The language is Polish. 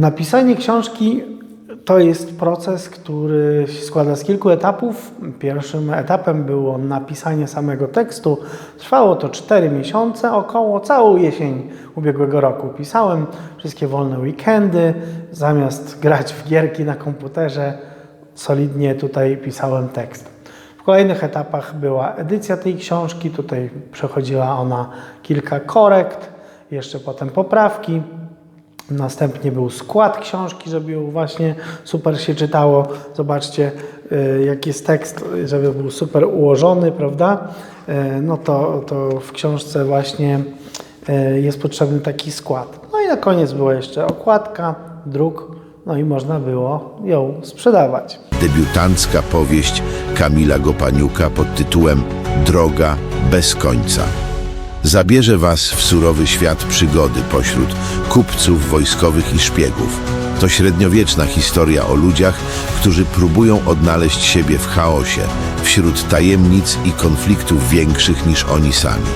Napisanie książki to jest proces, który się składa z kilku etapów. Pierwszym etapem było napisanie samego tekstu. Trwało to 4 miesiące, około całą jesień ubiegłego roku. Pisałem wszystkie wolne weekendy. Zamiast grać w gierki na komputerze, solidnie tutaj pisałem tekst. W kolejnych etapach była edycja tej książki. Tutaj przechodziła ona kilka korekt, jeszcze potem poprawki. Następnie był skład książki, żeby ją właśnie super się czytało. Zobaczcie, y, jaki jest tekst, żeby był super ułożony, prawda? Y, No to, to w książce właśnie y, jest potrzebny taki skład. No i na koniec była jeszcze okładka, druk, no i można było ją sprzedawać. Debiutancka powieść Kamila Gopaniuka pod tytułem Droga bez końca. Zabierze Was w surowy świat przygody pośród kupców wojskowych i szpiegów. To średniowieczna historia o ludziach, którzy próbują odnaleźć siebie w chaosie, wśród tajemnic i konfliktów większych niż oni sami.